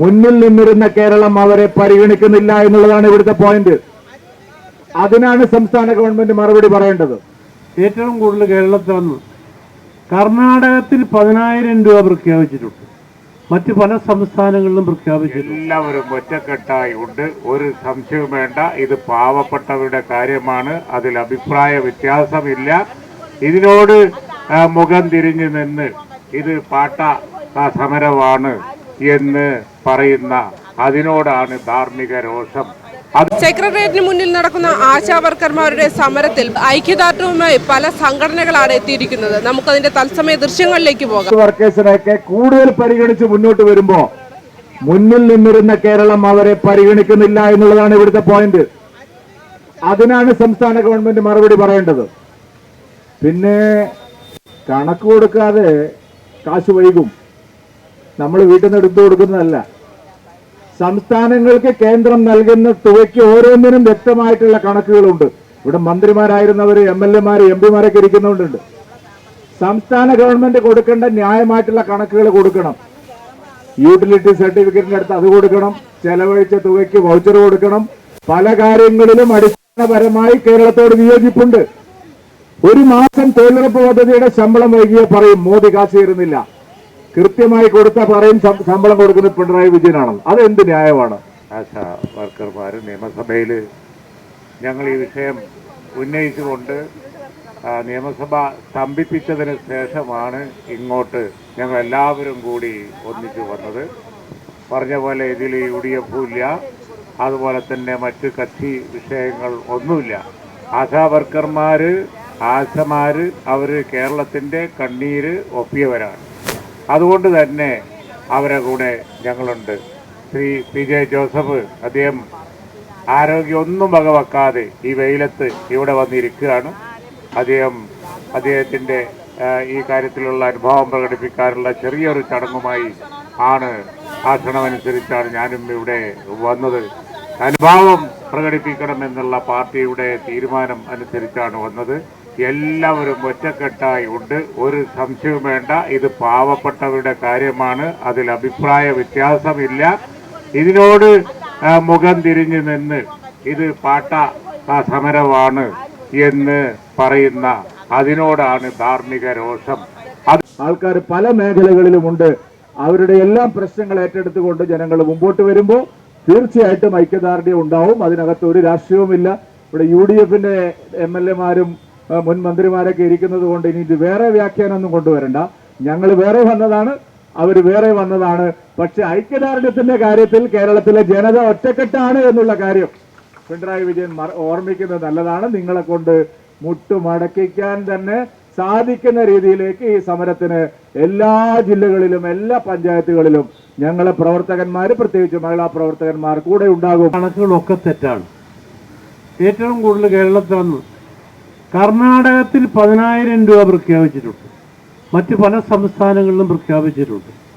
മുന്നിൽ നിന്നിരുന്ന കേരളം അവരെ പരിഗണിക്കുന്നില്ല എന്നുള്ളതാണ് ഇവിടുത്തെ പോയിന്റ് അതിനാണ് സംസ്ഥാന ഗവൺമെന്റ് മറുപടി പറയേണ്ടത്. ഏറ്റവും കൂടുതൽ കേരളത്തിൽ വന്ന് കർണാടകത്തിൽ പതിനായിരം രൂപ പ്രഖ്യാപിച്ചിട്ടുണ്ട്. മറ്റു പല സംസ്ഥാനങ്ങളിലും പ്രഖ്യാപിച്ചിട്ടുണ്ട്. എല്ലാവരും ഒറ്റക്കെട്ടായി ഉണ്ട്. ഒരു സംശയവും വേണ്ട. ഇത് പാവപ്പെട്ടവരുടെ കാര്യമാണ്. അതിൽ അഭിപ്രായ വ്യത്യാസമില്ല. ഇതിനോട് മുഖം തിരിഞ്ഞു നിന്ന്. ഇത് പാട്ട സമരമാണ്. എന്ന് പറയുന്ന അതിനോടാണ് ധാർമ്മിക രോഷം. സെക്രട്ടേറിയറ്റിന് മുന്നിൽ നടക്കുന്ന ആശാവർക്കർമാരുടെ സമരത്തിൽ ഐക്യദാർഢ്യവുമായി പല സംഘടനകളാണ് എത്തിയിരിക്കുന്നത്. നമുക്കതിന്റെ തത്സമയ ദൃശ്യങ്ങളിലേക്ക് പോകാം. വർക്കേഴ്സിനെയൊക്കെ കൂടുതൽ പരിഗണിച്ച് മുന്നോട്ട് വരുമ്പോ മുന്നിൽ നിന്നിരുന്ന കേരളം അവരെ പരിഗണിക്കുന്നില്ല എന്നുള്ളതാണ് ഇവിടുത്തെ പോയിന്റ് അതിനാണ് സംസ്ഥാന ഗവൺമെന്റ് മറുപടി പറയേണ്ടത്. പിന്നെ കണക്ക് കൊടുക്കാതെ കാശ് വൈകും. നമ്മൾ വീട്ടിൽ നിന്ന് എടുത്തു കൊടുക്കുന്നതല്ല. സംസ്ഥാനങ്ങൾക്ക് കേന്ദ്രം നൽകുന്ന തുകയ്ക്ക് ഓരോന്നിനും വ്യക്തമായിട്ടുള്ള കണക്കുകളുണ്ട്. ഇവിടെ മന്ത്രിമാരായിരുന്നവർ എം എൽ എമാർ എം പിമാരൊക്കെ ഇരിക്കുന്നുണ്ട് സംസ്ഥാന ഗവൺമെന്റ് കൊടുക്കേണ്ട ന്യായമായിട്ടുള്ള കണക്കുകൾ കൊടുക്കണം. യൂട്ടിലിറ്റി സർട്ടിഫിക്കറ്റിന്റെ അടുത്ത് അത് കൊടുക്കണം. ചെലവഴിച്ച തുകയ്ക്ക് വൗച്ചർ കൊടുക്കണം. പല കാര്യങ്ങളിലും അടിസ്ഥാനപരമായി കേരളത്തോട് വിയോജിപ്പുണ്ട്. ഒരു മാസം തൊഴിലുറപ്പ് പദ്ധതിയുടെ ശമ്പളം വൈകിയ പറയും മോദി കാശ് തരുന്നില്ല കൃത്യമായി കൊടുത്ത പറയും ശമ്പളം കൊടുക്കുന്നത് പിണറായി വിജയനാണെന്ന്. അത് എന്ത് ന്യായമാണ്? ആശാ വർക്കർമാർ നിയമസഭയിൽ ഞങ്ങൾ ഈ വിഷയം ഉന്നയിച്ചുകൊണ്ട് നിയമസഭ സ്തംഭിപ്പിച്ചതിന് ശേഷമാണ് ഇങ്ങോട്ട് ഞങ്ങൾ എല്ലാവരും കൂടി ഒന്നിച്ചു വന്നത്. പറഞ്ഞ പോലെ ഇതിൽ യു ഡി എഫും ഇല്ല അതുപോലെ തന്നെ മറ്റ് കക്ഷി വിഷയങ്ങൾ ഒന്നുമില്ല. ആശാ വർക്കർമാർ ആശമാർ അവർ കേരളത്തിന്റെ കണ്ണീര് ഒപ്പിയവരാണ്. അതുകൊണ്ട് തന്നെ അവരെ കൂടെ ഞങ്ങളുണ്ട്. ശ്രീ പി ജെ ജോസഫ് അദ്ദേഹം ആരോഗ്യമൊന്നും വകവെക്കാതെ ഈ വെയിലത്ത് ഇവിടെ വന്നിരിക്കുകയാണ്. അദ്ദേഹം അദ്ദേഹത്തിന്റെ ഈ കാര്യത്തിലുള്ള അനുഭവം പ്രകടിപ്പിക്കാനുള്ള ചെറിയൊരു ചടങ്ങുമായി ആണ് ആ ക്ഷണമനുസരിച്ചാണ് ഞാനും ഇവിടെ വന്നത്. അനുഭാവം പ്രകടിപ്പിക്കണമെന്നുള്ള പാർട്ടിയുടെ തീരുമാനം അനുസരിച്ചാണ് വന്നത്. എല്ലാവരും ഒറ്റക്കെട്ടായി ഉണ്ട്. ഒരു സംശയവും വേണ്ട. ഇത് പാവപ്പെട്ടവരുടെ കാര്യമാണ്. അതിൽ അഭിപ്രായ വ്യത്യാസമില്ല. ഇതിനോട് മുഖം തിരിഞ്ഞു നിന്ന് ഇത് പാട്ട സമരമാണ് എന്ന് പറയുന്ന അതിനോടാണ് ധാർമ്മിക രോഷം. ആൾക്കാർ പല മേഖലകളിലുമുണ്ട്. അവരുടെ എല്ലാം പ്രശ്നങ്ങൾ ഏറ്റെടുത്തുകൊണ്ട് ജനങ്ങൾ മുമ്പോട്ട് വരുമ്പോൾ തീർച്ചയായിട്ടും ഐക്യദാർഢ്യം ഉണ്ടാവും. അതിനകത്ത് ഒരു രാഷ്ട്രീയവുമില്ല. ഇവിടെ യു ഡി എഫിന്റെ എം എൽ എമാരും മുൻ മന്ത്രിമാരൊക്കെ ഇരിക്കുന്നത് കൊണ്ട് ഇനി ഇത് വേറെ വ്യാഖ്യാനമൊന്നും കൊണ്ടുവരണ്ട. ഞങ്ങൾ വേറെ വന്നതാണ് അവർ വേറെ വന്നതാണ്. പക്ഷെ ഐക്യദാർഢ്യത്തിന്റെ കാര്യത്തിൽ കേരളത്തിലെ ജനത ഒറ്റക്കെട്ടാണ് എന്നുള്ള കാര്യം പിണറായി വിജയൻ ഓർമ്മിക്കുന്നത് നല്ലതാണ്. നിങ്ങളെ കൊണ്ട് മുട്ടുമടക്കിക്കാൻ തന്നെ സാധിക്കുന്ന രീതിയിലേക്ക് ഈ സമരത്തിന് എല്ലാ ജില്ലകളിലും എല്ലാ പഞ്ചായത്തുകളിലും ഞങ്ങളെ പ്രവർത്തകന്മാർ പ്രത്യേകിച്ച് മഹിളാ പ്രവർത്തകന്മാർ കൂടെ ഉണ്ടാകും. കണക്കുകളൊക്കെ തെറ്റാണ്. ഏറ്റവും കൂടുതൽ കേരളത്തിൽ വന്നു കർണാടകത്തിൽ പതിനായിരം രൂപ പ്രഖ്യാപിച്ചിട്ടുണ്ട്. മറ്റ് പല സംസ്ഥാനങ്ങളിലും പ്രഖ്യാപിച്ചിട്ടുണ്ട്.